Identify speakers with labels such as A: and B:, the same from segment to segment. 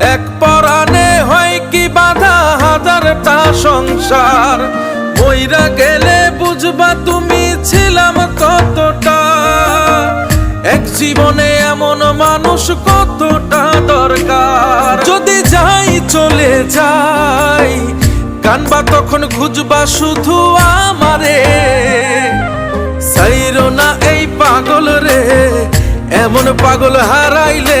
A: এক পরাণে হয় কি বাধা হাজারটা সংসার? মইরা গেলে বুঝবা তুমি ছিলাম কতটা। এক জীবনে এমন মানুষ কতটা দরকার? যদি যাই চলে যাই, কানবা তখন খুঁজবা শুধু আমারে। সাইরো না এই পাগল রে, এমন পাগল হারাইলে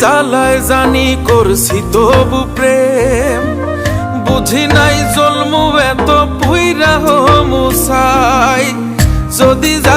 A: জ্বালায় জানি করছি তবু প্রেম। বুঝি নাই জন্মু এত পুইরা মুসাই যদি পাইবা